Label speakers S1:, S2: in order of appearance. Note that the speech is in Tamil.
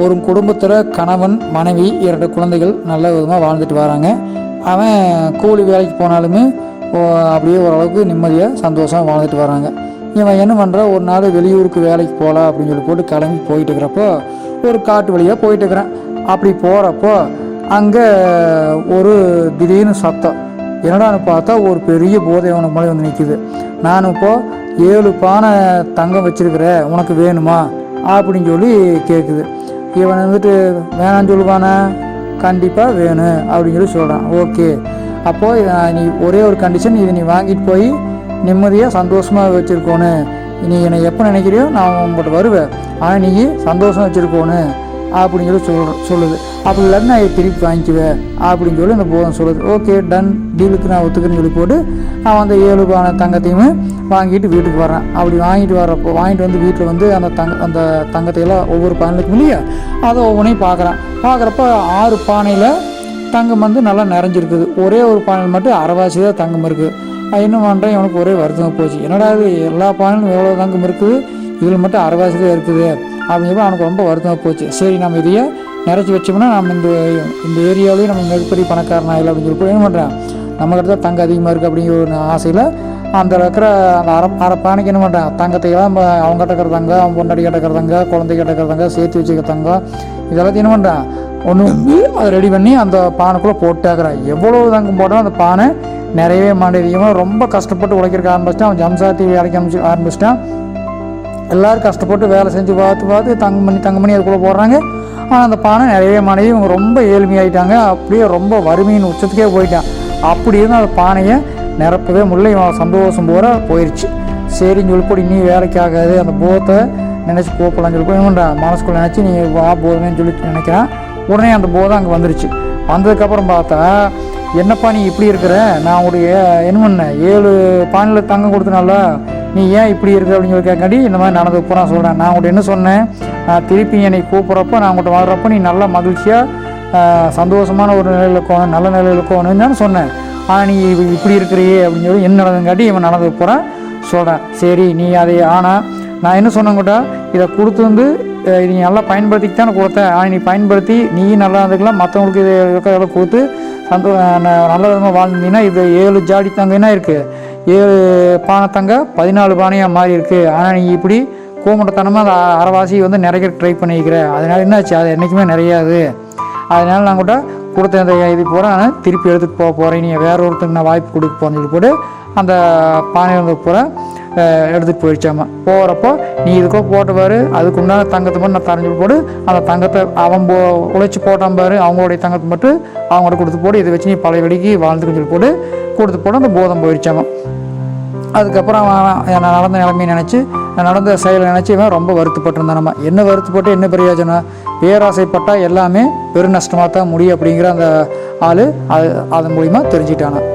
S1: ஒரு குடும்பத்தில் கணவன் மனைவி இரண்டு குழந்தைகள் நல்ல விதமாக வாழ்ந்துட்டு வராங்க. அவன் கூலி வேலைக்கு போனாலுமே அப்படியே ஓரளவுக்கு நிம்மதியாக சந்தோஷமாக வாழ்ந்துட்டு வராங்க. இவன் என்ன பண்ணுறா ஒரு நாள் வெளியூருக்கு வேலைக்கு போகலாம் அப்படின்னு சொல்லி போட்டு கிளம்பி போயிட்டு இருக்கிறப்போ ஒரு காட்டு வழியாக போயிட்டு இருக்கிறேன். அப்படி போகிறப்போ அங்கே ஒரு திடீர்னு சத்தம். என்னடான்னு பார்த்தா ஒரு பெரிய போதை அவனுக்கு மேலே வந்து நிற்கிது நான் இப்போ ஏழு பானை தங்கம் வச்சுருக்கிறேன். உனக்கு வேணுமா? அப்படின்னு சொல்லி கேட்குது இவன் வந்துட்டு வேணான்னு சொல்லுவானா? கண்டிப்பாக வேணும் அப்படின்னு சொல்லி சொல்கிறான் ஓகே. அப்போது நீ ஒரே ஒரு கண்டிஷன் இதை நீ வாங்கிட்டு போய் நிம்மதியாக சந்தோஷமாக வச்சுருக்கோன்னு. நீ என்னை எப்போ நினைக்கிறியோ நான் உங்கள்கிட்ட வருவேன். ஆனால் நீ சந்தோஷம் வச்சுருக்கோன்னு. அப்படின்னு சொல்லி சொல் சொல்லுது. அப்படி இல்லாட்டி நான் திருப்பி வாங்கிக்குவேன் அப்படின்னு சொல்லி அந்த போதம் சொல்லுது. ஓகே டன் டீலுக்கு நான் ஒத்துக்கிறேன்னு சொல்லி போட்டு அவன் அந்த ஏழு பான தங்கத்தையுமே வாங்கிட்டு வீட்டுக்கு வரான் அப்படி வாங்கிட்டு வரப்போ வாங்கிட்டு வந்து வீட்டில் வந்து அந்த தங்க அந்த தங்கத்தையெல்லாம் ஒவ்வொரு பானைக்கும் இல்லையா? அதை ஒவ்வொன்றையும் பார்க்குறான். பார்க்குறப்ப ஆறு பானையில் தங்கம் வந்து நல்லா நிறைஞ்சிருக்குது. ஒரே ஒரு பானையில் மட்டும் அரைவாசி தான் தங்கம் இருக்குது அது என்ன பண்ணுறேன் இவனுக்கு ஒரே வருத்தமாக போச்சு. என்னடா இது எல்லா பானையிலும் எவ்வளோ தங்கம் இருக்குது? இதில் மட்டும் அரைவாசி தான் இருக்குது. அப்படிங்கிறப்ப அவனுக்கு ரொம்ப வருத்தமாக போச்சு. சரி நம்ம இதையே நிறச்சி வச்சோம்னா நம்ம இந்த இந்த ஏரியாவிலேயே நம்ம மிகப்பெரிய பணக்காரன் ஆகல அப்படின்னு சொல்லி என்ன பண்ணுறேன் நம்ம கிட்ட தான் தங்கம் அதிகமாக இருக்குது அப்படிங்கிற ஒரு ஆசையில் அந்த இருக்கிற அந்த அரை அரை பானைக்கு என்ன பண்ணுறேன் தங்கத்தையெல்லாம் நம்ம அவங்க கிட்ட தங்கம் அவன் பொண்டாடி கிட்ட தங்கம் குழந்தை கிட்ட தங்கம் சேர்த்து வச்சுக்க தங்கம் இதெல்லாத்தையும் என்ன பண்ணுறான் ஒன்று வந்து அதை ரெடி பண்ணி அந்த பானைக்குள்ளே போட்டாக்குறான். எவ்வளோ தங்கம் போட்டாலும் அந்த பானை நிறையவே மாட்டேங்குது. ரொம்ப கஷ்டப்பட்டு உழைக்கிறக்க ஆரம்பிச்சிட்டான். அவன் ஜம்சாத்தி வேலைக்கு ஆரம்பிச்சு ஆரம்பிச்சிட்டான். எல்லாரும் கஷ்டப்பட்டு வேலை செஞ்சு பார்த்து பார்த்து தங்கமணி தங்கமணி அதுக்குள்ளே போடுறாங்க. ஆனால் அந்த பானை நிறைய மனைவி இவங்க ரொம்ப ஏழ்மையாயிட்டாங்க. அப்படியே ரொம்ப வறுமையின் உச்சத்துக்கே போயிட்டான். அப்படி இருந்து அந்த பானையை நிரப்பவே முடியல இவன் சந்தோஷம் போகிற போயிடுச்சு சரின்னு சொல்லி போட்டு நீ வேலைக்கு ஆகாது. அந்த போத்தை நினச்சி போகலான்னு சொல்லி போய் என்ன மனசுக்குள்ள நினச்சி நீ வா போதுமேன்னு சொல்லி நினைக்கிறான். உடனே அந்த போதை அங்கே வந்துருச்சு. வந்ததுக்கப்புறம் பார்த்தா என்னப்பா நீ இப்படி இருக்கிற? நான் உடைய என்ன பண்ணேன் ஏழு பானையில் தங்கம் கொடுத்தனால நீ ஏன் இப்படி இருக்க அப்படின்னு சொல்லி இந்த மாதிரி நடந்து பூரா சொல்கிறேன் நான் உங்கள்கிட்ட என்ன சொன்னேன்? நான் திருப்பி என்னை கூப்பிட்றப்போ நான் உங்கள்கிட்ட வர்றப்போ நீ நல்லா மகிழ்ச்சியாக சந்தோஷமான ஒரு நிலையில் இருக்கணும் நல்ல நிலையில் இருக்கணும்னு தான் சொன்னேன். ஆனால் நீ இப்படி இருக்கிறியே அப்படின்னு சொல்லி என்ன நடந்துங்காட்டி இவன் நடந்து போகிறான் சொல்கிறேன் சரி நீ அதை ஆனால் நான் என்ன சொன்னேங்கட்டா இதை கொடுத்து வந்து இது நீ நல்லா பயன்படுத்திக்கு தானே கொடுத்தேன். ஆனால் நீ பயன்படுத்தி நீ நல்லா இருந்துக்கலாம் மற்றவங்களுக்கு இது இருக்கிறத கொடுத்து சந்தோ நல்ல விதமாக வாழ்ந்தீங்கன்னா இது ஏழு ஜாடி தங்கன்னா இருக்குது ஏழு பானை தங்க பதினாலு பானையாக மாறி இருக்குது ஆனால் நீங்கள் இப்படி கூமட்டத்தனமாக அந்த அரைவாசி வந்து நிறைய ட்ரை பண்ணிக்கிற. அதனால் என்னாச்சு? அது என்றைக்குமே நிறையாது. அதனால் நான் கூட கொடுத்த இந்த இது பூரா. நான் திருப்பி எடுத்துகிட்டு போக போகிறேன் நீ வேற ஒருத்தருக்கு நான் வாய்ப்பு கொடுக்க போகிறேன்னு சொல்லி போட்டு அந்த பானை வந்து பூரா அஹ், எடுத்துகிட்டு போயிடுச்சாமா போகிறப்போ நீ இதுக்கோ போட்டவாரு அதுக்கு உண்டான தங்கத்தை மட்டும் நான் தரைஞ்சு போடு அந்த தங்கத்தை அவன் போ உழைச்சி போட்டான் பாரு அவங்களுடைய தங்கத்தை மட்டும் அவங்கள்ட்ட கொடுத்து போடு இதை வச்சு நீ பழைய வழிக்கு வாழ்ந்துக்குன்னு சொல்லி போட்டு கொடுத்து போட அந்த போதம் போயிடுச்சாமா அதுக்கப்புறம் அவன் நான் நடந்த நிலைமையை நினச்சி நடந்த செயலை நினச்சி இவன் ரொம்ப வருத்தப்பட்டிருந்தான் நம்ம என்ன வருத்தப்பட்டு என்ன பிரயோஜனம் பேராசைப்பட்டால் எல்லாமே பெரு நஷ்டமாக தான் முடியும் அப்படிங்கிற அந்த ஆள் அது அதன் மூலிமா தெரிஞ்சிட்டானான்